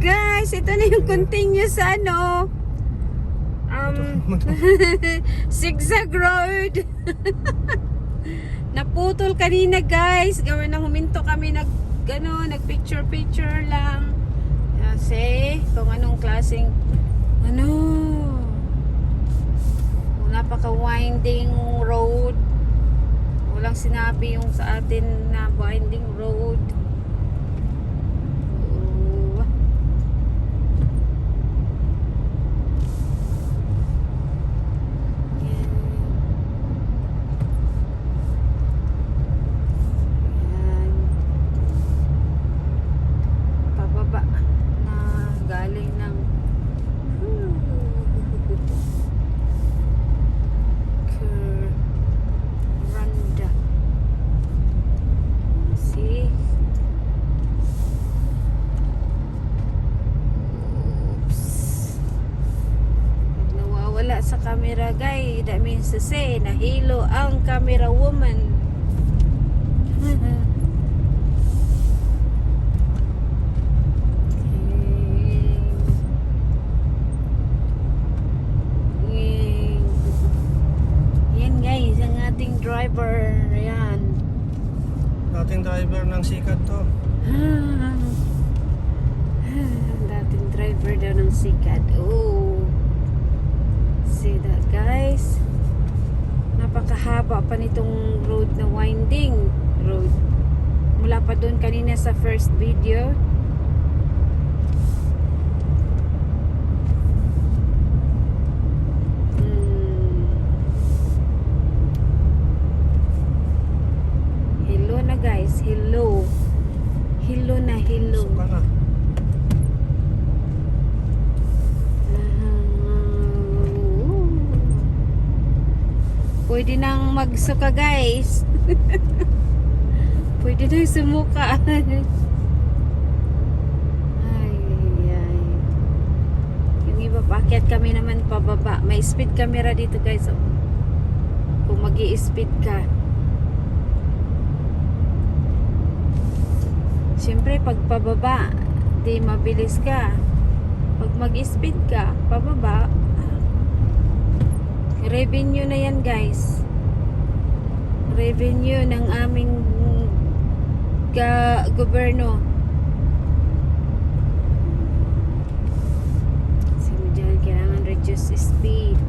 guys, ito na yung continuous ano. Um, zigzag road. Naputol kanina guys. Gawin na huminto kami nag ano, nag picture picture lang. Kasi kung anong klaseng ano napaka winding road. Walang sinabi yung sa atin na winding road. Oh. Yan. Yan. Pababa na galing ng Kuranda. See? Oops. Pag nawawala sa camera guy, that means to say, nahilo ang camera woman. Driver. Yan. Dating driver ng sikat to. Dating driver daw ng sikat. Oh. See that guys? Napakahaba pa nitong road na winding road. Mula pa doon kanina sa first video. Hmm. Hello na guys, hello. Hello na, hello. Pwede nang magsuka guys. Pwede nang sumuka. ay, ay. Yung iba paakyat kami naman pababa. May speed camera dito guys. Oh. Kung mag speed ka. Siyempre pag pababa, di mabilis ka. Pag mag-speed ka, pababa, revenue na yan guys. Revenue ng aming ga gobyerno. Kasi mo dyan kailangan reduce speed.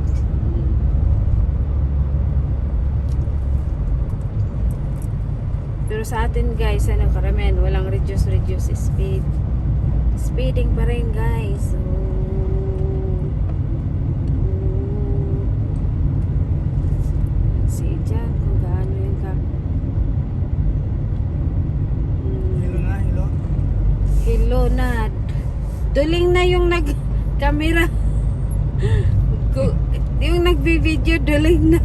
Pero sa atin guys ano karamihan walang reduce reduce speed. Speeding pa rin guys. So, See dyan kung gaano yung ka. Hilo na, hilo. Hello na. Duling na yung nag camera. Yung nagbi-video duling na.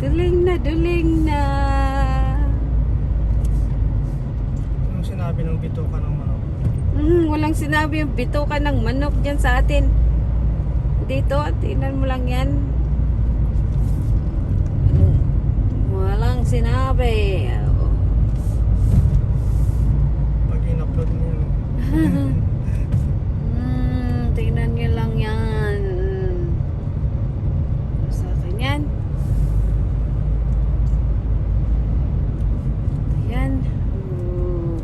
duling na, duling na. Anong sinabi ng bituka ng manok? Mm, walang sinabi yung bito ka ng manok dyan sa atin. Dito, tingnan mo lang yan. Walang sinabi. Pag in-upload niyo. Hmm, tingnan nyo lang yan. Sa akin yan. Ayan. Oh.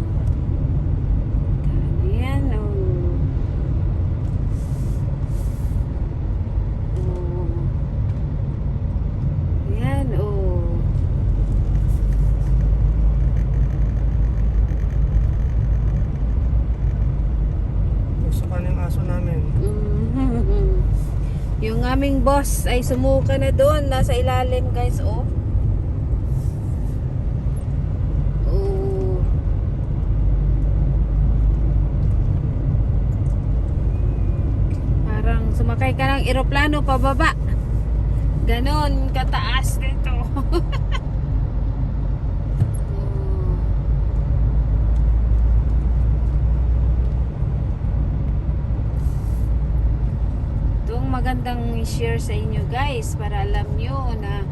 Kano yan. Oh. Oh. Ayan. Oh. Gusto ka ng aso namin. Mhm. Yung aming boss ay sumuka na doon. Nasa ilalim guys, oh. Oh. Parang sumakay ka ng eroplano pababa. Ganon, kataas dito. Oh. Itong magandang i-share sa inyo guys para alam nyo na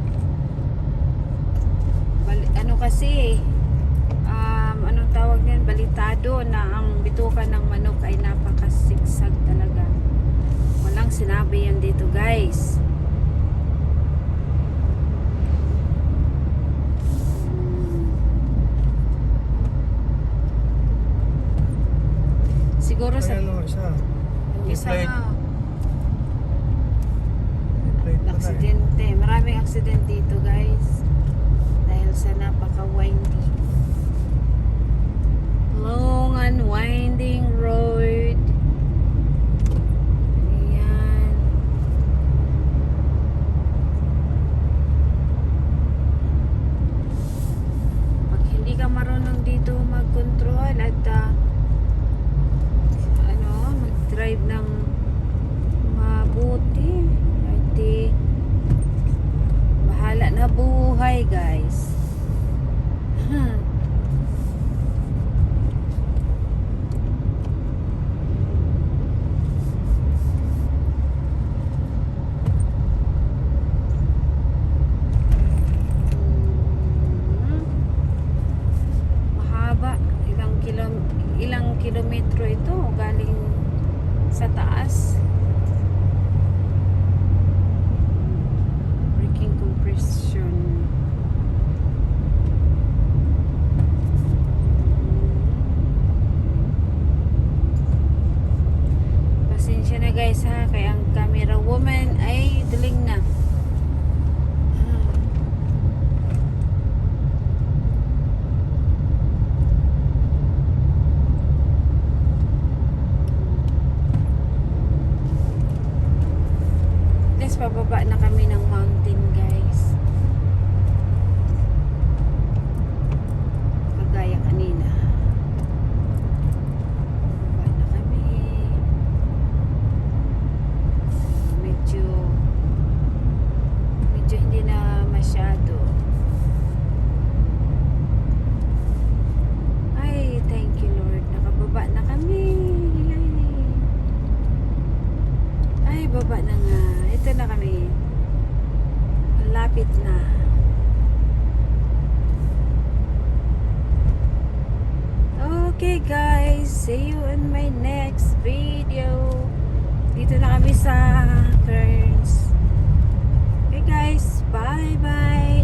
ano kasi um, anong tawag niyan? Balitado na ang bituka ng manok ay napakasiksag talaga. Walang sinabi yan dito guys. Siguro sa ano, isa. isa na aksidente. Maraming aksidente dito guys. Dahil sa napaka windy long and winding road. Ayan. Pag hindi ka marunong dito mag-control at ah, ano mag-drive ng mabuti ay di bahala na buhay guys Hmm. Hmm. mahaba ilang kilo ilang kilometro ito galing sa taas braking compression pasensya na guys ha kaya ang camera woman ay diling na Ah. Let's pababa na kami ng mountain guys. Kagaya kanina. Baba na kami. Medyo medyo hindi na masyado. Ay, thank you Lord. Nakababa na kami. Ay. Ay, baba na nga. Ito na kami. Lapit na. Okay see you in my next video. Dito na kami sa Kearns. Okay guys, bye bye.